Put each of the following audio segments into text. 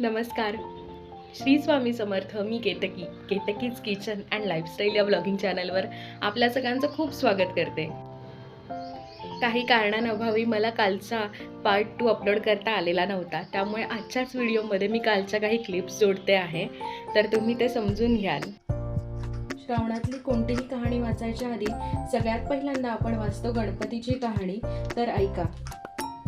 नमस्कार. श्री स्वामी समर्थ मी Ketaki Ketaki's kitchen and lifestyle या blogging चॅनलवर आपल्या सगळ्यांचं खूप स्वागत करते. काही कारणांअभावी मला कालचा पार्ट टू अपलोड करता आलेला नव्हता त्यामुळे आजच्याच व्हिडिओमध्ये मी कालच्या काही क्लिप्स जोडते आहे. तर तुम्ही ते समजून घ्याल. श्रावणातली कोणतीही कहाणी वाचायच्या आधी सगळ्यात पहिल्यांदा आपण वाचतो गणपतीची कहाणी. तर ऐका.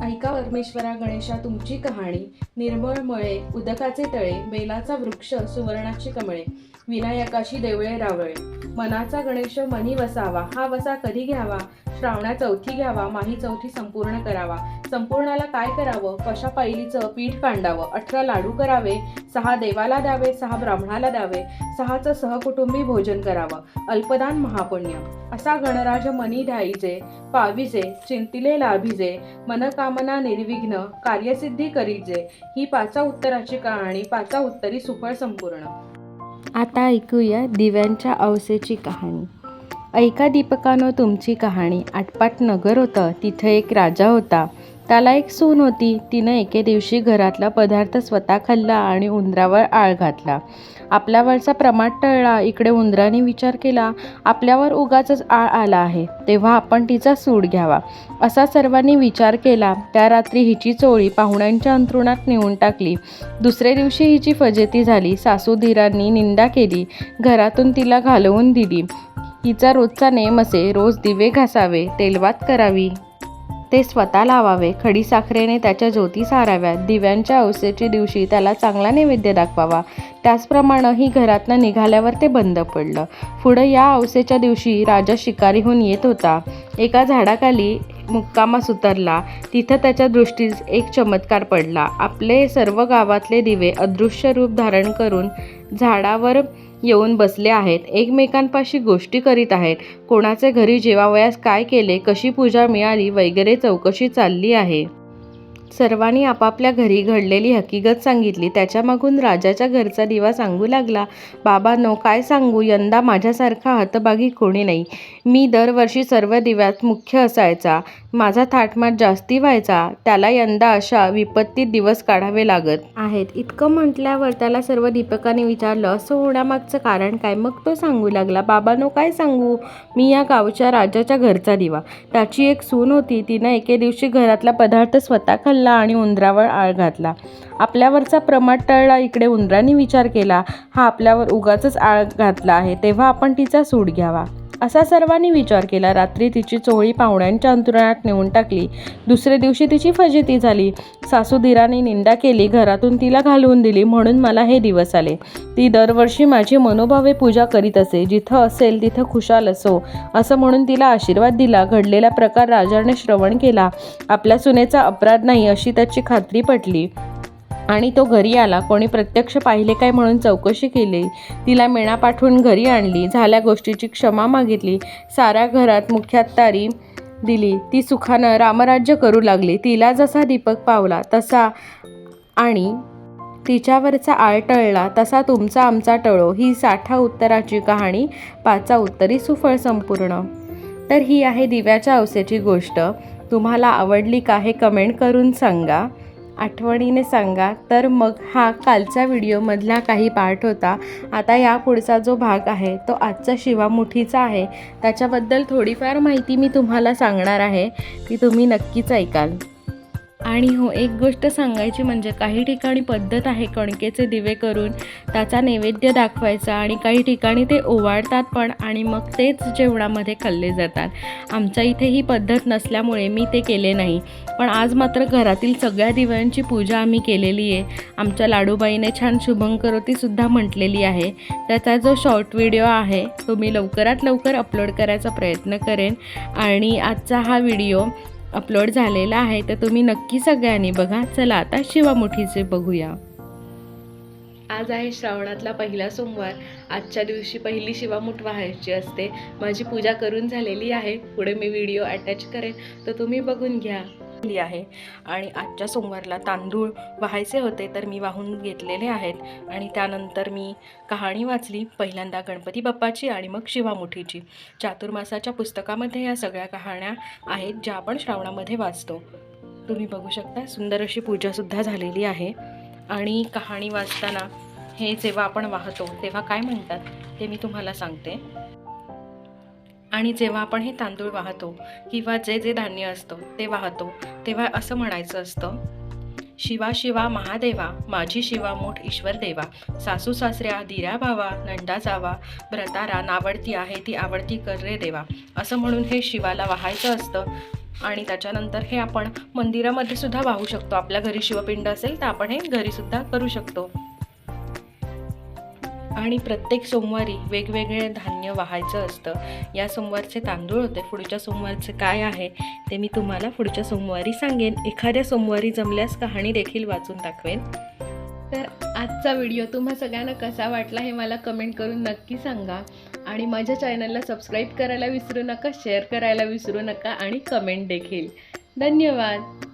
ऐका परमेश्वरा गणेशा तुमची कहाणी. निर्मळ मळे उदकाचे तळे बेलाचा वृक्ष सुवर्णाची कमळे विनायकाशी देवळे रावळे. मनाचा गणेश मनी वसावा हा वसा कधी घ्यावा? श्रावणा चौथी घ्यावा माही चौथी संपूर्ण करावा. संपूर्णाला काय करावं? कशा पायलीचं पीठ कांडावं? अठरा लाडू करावे सहा देवाला द्यावे सहा ब्राह्मणाला द्यावे सहाचं सहकुटुंबी भोजन करावं. अल्पदान महापुण्य. असा गणराज मनी ढाईजे पाविजे चिंतिले लाभिजे मनकामना निर्विघ्न कार्यसिद्धी करीजे ही पाचा उत्तराची कहाणी पाचा उत्तरी सुफळ संपूर्ण. आता ऐकूया दिव्यांच्या अवसेची कहाणी. ऐका दीपकानो तुमची कहाणी. आटपाट नगर होतं तिथं एक राजा होता. त्याला एक सून होती. तिनं एके दिवशी घरातला पदार्थ स्वतः खाल्ला आणि उंदरावर आळ घातला. आपल्यावरचा प्रमाद टळला. इकडे उंदराने विचार केला आपल्यावर उगाच आळ आला आहे. तेव्हा आपण तिचा सूड घ्यावा. असा सर्वांनी विचार केला. त्या रात्री हिची चोळी पाहुण्यांच्या अंथरुणात नेऊन टाकली. दुसऱ्या दिवशी हिची फजेती झाली. सासूधीरांनी निंदा केली. घरातून तिला घालवून दिली. हिचा रोजचा नेम असे. रोज दिवे घासावे. तेलवात करावी. ते स्वतः लावावे. खडी साखरेने त्याच्या ज्योती साराव्यात. दिव्यांच्या अवसेच्या दिवशी त्याला चांगला नैवेद्य दाखवावा. त्याचप्रमाणे ही घरातनं निघाल्यावर ते बंद पडलं. पुढं या अवसेच्या दिवशी राजा शिकारीहून येत होता. एका झाडाखाली मुक्कामास उतरला तिथं त्याच्या दृष्टीस एक चमत्कार पडला. आपले सर्व गावातले दिवे अदृश्य रूप धारण करून झाडावर येऊन बसले आहेत. एकमेकांपाशी गोष्टी करीत आहेत. कोणाचे घरी जेवावयास काय केले कशी पूजा मिळाली वगैरे चौकशी चालली आहे. सर्वांनी आपापल्या घरी घडलेली हकीकत सांगितली. त्याच्यामागून राजाच्या घरचा दिवा सांगू लागला बाबांनो काय सांगू? यंदा माझ्यासारखा हातबागी कोणी नाही. मी दरवर्षी सर्व दिव्यात मुख्य असायचा. माझा थाटमाट जास्ती व्हायचा. त्याला यंदा अशा विपत्तीत दिवस काढावे लागत आहेत. इतकं म्हटल्यावर त्याला सर्व दीपकाने विचारलं असं होण्यामागचं कारण काय? मग तो सांगू लागला बाबानो काय सांगू? मी या गावच्या राजाच्या घरचा दिवा. त्याची एक सून होती. तिनं एके दिवशी घरातला पदार्थ स्वतः खाल्ला. आणि उंदरावर आळ घातला. आपल्यावरचा प्रमाद टळला इकडे उंदराने विचार केला हा आपल्यावर उगाच आळ घातला आहे तेव्हा आपण तिचा सूड घ्यावा. असा सर्वांनी विचार केला. रात्री तिची चोळी पाहुण्यांच्या अंतरुणात नेऊन टाकली. दुसऱ्या दिवशी तिची फजिती झाली. सासूधीराने निंदा केली. घरातून तिला घालवून दिली. म्हणून मला हे दिवस आले. ती दरवर्षी माझी मनोभावे पूजा करीत असे. जिथं असेल तिथं खुशाल असो. असं म्हणून तिला आशीर्वाद दिला. घडलेला प्रकार राजाने श्रवण केला. आपल्या सुनेचा अपराध नाही अशी त्याची खात्री पटली. आणि तो घरी आला. कोणी प्रत्यक्ष पाहिले काय म्हणून चौकशी केली? तिला मेणा पाठवून घरी आणली. झाल्या गोष्टीची क्षमा मागितली. साऱ्या घरात मुख्यातारी दिली. ती सुखानं रामराज्य करू लागली. तिला जसा दीपक पावला तसा आणि तिच्यावरचा आळ टळला तसा तुमचा आमचा टळो. ही साठा उत्तराची कहाणी पाचा उत्तरी सुफळ संपूर्ण. तर ही आहे दिव्याच्या अवसेची गोष्ट. तुम्हाला आवडली का हे कमेंट करून सांगा. आठवणीने सांगा. तर मग हा कालच्या व्हिडिओमधला काही पार्ट होता. आता या पुढचा जो भाग आहे तो आजचा शिवामुठीचा आहे. त्याच्याबद्दल थोडीफार माहिती मी तुम्हाला सांगणार आहे ती तुम्ही नक्कीच ऐकाल. आणि हो एक गोष्ट सांगायची म्हणजे काही ठिकाणी पद्धत आहे कणकेचे दिवे करून त्याचा नैवेद्य दाखवायचा आणि काही ठिकाणी ते ओवाळतात पण आणि मग तेच जेवणामध्ये खाल्ले जातात. आमच्या इथे ही पद्धत नसल्यामुळे मी ते केले नाही. पण आज मात्र घरातील सगळ्या दिव्यांची पूजा आम्ही केलेली आहे. आमच्या लाडूबाईने छान शुभंकरोतीसुद्धा म्हटलेली आहे. त्याचा जो शॉर्ट व्हिडिओ आहे तो मी लवकरात लवकर अपलोड करायचा प्रयत्न करेन. आणि आजचा हा व्हिडिओ अपलोड झालेला आहे तर तुम्ही नक्की सगळ्यांनी बघा. चला आता शिवामुठीचे बघूया. आज आहे श्रावणातला पहिला सोमवार. आजच्या दिवशी पहिली शिवामूठ व्हायची असते. माझी पूजा करून झालेली आहे. पुढे मी व्हिडिओ अटॅच करेन. तर तुम्ही बघून घ्या. आहे. आणि आजच्या सोमवारला तांदूळ वाहायचे होते तर मी वाहून घेतलेले आहेत. आणि त्यानंतर मी कहाणी वाचली. पहिल्यांदा गणपती बाप्पाची आणि मग शिवामुठीची चातुर्मासाच्या पुस्तकामध्ये या सगळ्या कहाण्या आहेत ज्या आपण श्रावणामध्ये वाचतो. तुम्ही बघू शकता. सुंदर अशी पूजासुद्धा झालेली आहे. आणि कहाणी वाचताना हे जेव्हा आपण वाहतो तेव्हा काय म्हणतात ते मी तुम्हाला सांगते. आणि जेव्हा आपण हे तांदूळ वाहतो किंवा जे जे धान्य असतं ते वाहतो तेव्हा असं म्हणायचं असतं शिवा शिवा महादेवा माझी शिवा मोठ ईश्वर देवा सासू सासऱ्या दिऱ्या भावा नंदा जावा भ्रतारा नावडती आहे ती आवडती कर रे देवा. असं म्हणून हे शिवाला वाहायचं असतं. आणि त्याच्यानंतर हे आपण मंदिरामध्ये सुद्धा वाहू शकतो. आपल्या घरी शिवपिंड असेल तर आपण हे घरी सुद्धा करू शकतो. आणि प्रत्येक सोमवारी वेगवेगळे धान्य वाहायचं असतं. या सोमवारचे तांदूळ होते. पुढच्या सोमवारचे काय आहे ते मी तुम्हाला पुढच्या सोमवारी सांगेन. एखाद्या सोमवारी जमल्यास कहाणी देखील वाचून दाखवेन. तर आजचा व्हिडिओ तुम्हा सगळ्यांना कसा वाटला हे मला कमेंट करून नक्की सांगा. आणि माझ्या चॅनलला सबस्क्राईब करायला विसरू नका शेअर करायला विसरू नका आणि कमेंट देखील. धन्यवाद.